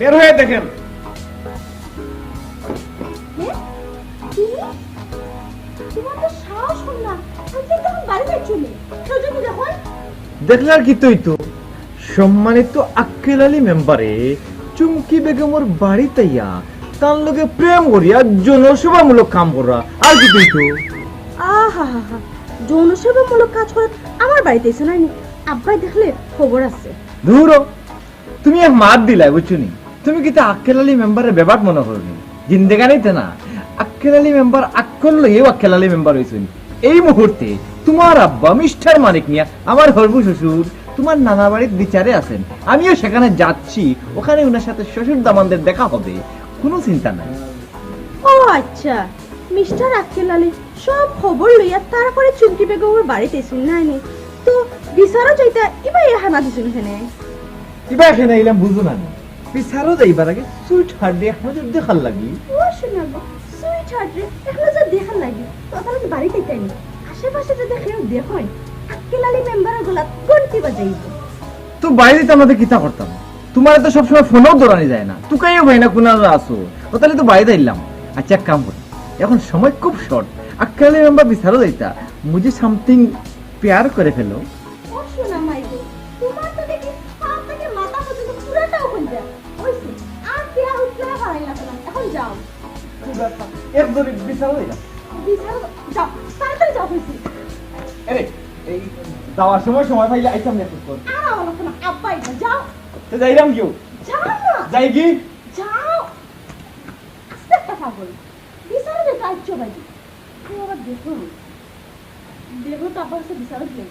বের হয়ে দেখেন। দেখলার কি? তুই তো? সম্মানিত আক্কেল আলী মেম্বারে চুমকি বেগমর বাড়িতে ইয়া তার লগে প্রেম করিয়া জনসেবামূলক কাম করা। আর কি তুই তো? আহা হা হা। যৌনসেবামূলক কাজ করে আমার বাড়িতে এসে নাই আব্বাই দেখলে খবর আছে। ধুর তুমি এক মাত দিলাই বুঝছ নি? তুমি কি তা আক্কেল আলী মেম্বারের ব্যাপার মনে করনি জিন্দেগানিতে না। আক্কেল আলী মেম্বার আক্কল লইয়েও আক্কেল আলী মেম্বার হয়েছেন এই মুহূর্তে তোমার আব্বা মিস্টার মানিক নিয়া আমার হরবু শ্বশুর তোমার নানা বাড়ির বিচারে আছেন। আমিও সেখানে যাচ্ছি। ওখানে ওনার সাথে শ্বশুর দামানদের দেখা হবে। কোনো চিন্তা নাই। ও আচ্ছা মিস্টার আক্কেল আলী সব খবর লইয়া তারপরে চুমকি বেগমের বাড়িতে এসেছিল নাই নি তো বিচারও যাইতা এবার ইহা না দিছিল হেনে কিবা এখানে এলাম বুঝো না। বিচারও যাইবার আগে সুইট হার্ট দিয়ে হাজার দেখার লাগি। ও শোনাবো সুইট হার্ট রে এখন যে দেখার লাগে তখন তো বাড়িতে তাই আশেপাশে যদি কেউ মেম্বারের গলা বাজাইব। তো বাইরে তো আমাদের কিতা করতাম? তোমার তো সবসময় ফোনও দৌড়ানি যায় না। তুকাইও ভাই না কোনার আসো ও তাহলে তো বাইরে এলাম আচ্ছা এক কাম করি। এখন সময় খুব শর্ট আক্কালে মেম্বার বিচারও যাইতা। মুঝে সামথিং পেয়ার করে ফেলো। এক দড়ি যাও। তাড়াতাড়ি যাও হয়েছে। আরে এই যাওয়ার সময় সময় পাইলে আইতাম না কর আর আমার লোক আব্বাই না যাও। তো যাইলাম কেউ যাও না। যাই কি? যাও। আস্তে কথা বল বিচারে যে কাজ আবার দেখো। দেখো তো আবার সে বিচারে দিলে